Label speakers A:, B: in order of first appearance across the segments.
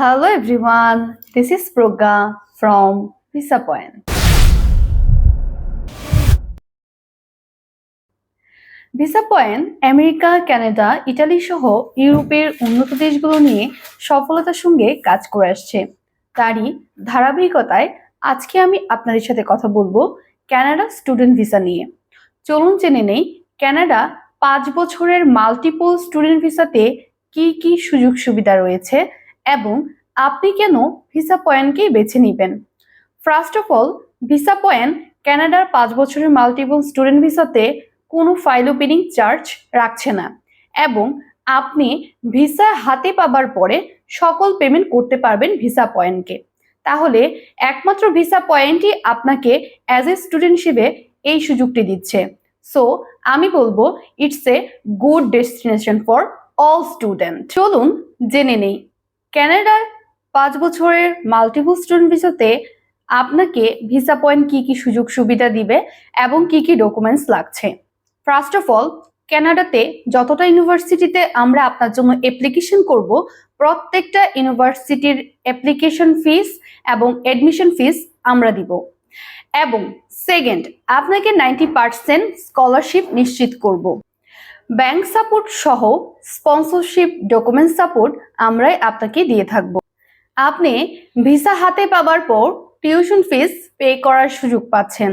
A: Hello everyone, this is Proga from Visa Point. Visa Point America Canada Italy সহ ইউরোপের উন্নত দেশগুলো নিয়ে সফলতার সঙ্গে কাজ করে আসছে। তারই ধারাবাহিকতায় আজকে আমি আপনাদের সাথে কথা বলব কানাডা স্টুডেন্ট ভিসা নিয়ে। চলুন জেনে নেই কানাডা পাঁচ বছরের মাল্টিপল স্টুডেন্ট ভিসাতে কি কি সুযোগ সুবিধা রয়েছে এবং আপনি কেন ভিসা পয়েন্টকেই বেছে নেবেন? First of all Visa Point ক্যানাডার পাঁচ বছরের মাল্টিপল স্টুডেন্ট ভিসাতে কোনো ফাইল ওপেনিং চার্জ রাখছে না এবং আপনি ভিসা হাতে পাবার পরে সকল পেমেন্ট করতে পারবেন ভিসা পয়েন্টকে। তাহলে একমাত্র ভিসা পয়েন্টই আপনাকে অ্যাজ এ স্টুডেন্ট হিসেবে এই সুযোগটি দিচ্ছে। সো আমি বলব it's a good destination for all student চলুন জেনে নেই। ক্যানাডার পাঁচ বছরের মাল্টিপল স্টুডেন্ট ভিসাতে আপনাকে ভিসা পয়েন্ট কি কি সুযোগ সুবিধা দিবে এবং কি কি ডকুমেন্টস লাগছে? ফার্স্ট অফ অল ক্যানাডাতে যতটা ইউনিভার্সিটিতে আমরা আপনার জন্য অ্যাপ্লিকেশন করব, প্রত্যেকটা ইউনিভার্সিটির অ্যাপ্লিকেশন ফিস এবং অ্যাডমিশন ফিস আমরা দিব। এবং সেকেন্ড আপনাকে নাইনটি পার্সেন্ট স্কলারশিপ নিশ্চিত করব। ব্যাংক সাপোর্ট সহ স্পন্সরশিপ ডকুমেন্ট সাপোর্ট আমরাই আপনাকে দিয়ে থাকব। আপনি ভিসা হাতে পাবার পর টিউশন ফিস পে করার সুযোগ পাচ্ছেন।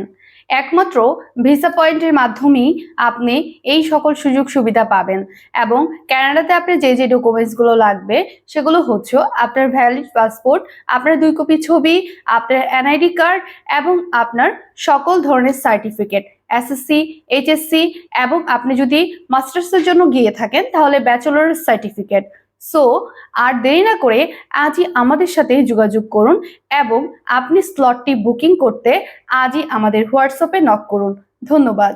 A: একমাত্র ভিসা পয়েন্টের মাধ্যমেই আপনি এই সকল সুযোগ সুবিধা পাবেন। এবং কানাডাতে আপনার যে যে ডকুমেন্টসগুলো লাগবে, সেগুলো হচ্ছে আপনার ভ্যালিড পাসপোর্ট আপনার দুই কপি ছবি, আপনার এনআইডি কার্ড এবং আপনার সকল ধরনের সার্টিফিকেট এসএসসি এইচএসসি এবং আপনি যদি মাস্টার্সের জন্য গিয়ে থাকেন, তাহলে ব্যাচেলর সার্টিফিকেট সো আর দেরি না করে আজই আমাদের সাথে যোগাযোগ করুন এবং আপনি স্লটটি বুকিং করতে আজই আমাদের হোয়াটসঅ্যাপে নক করুন। ধন্যবাদ।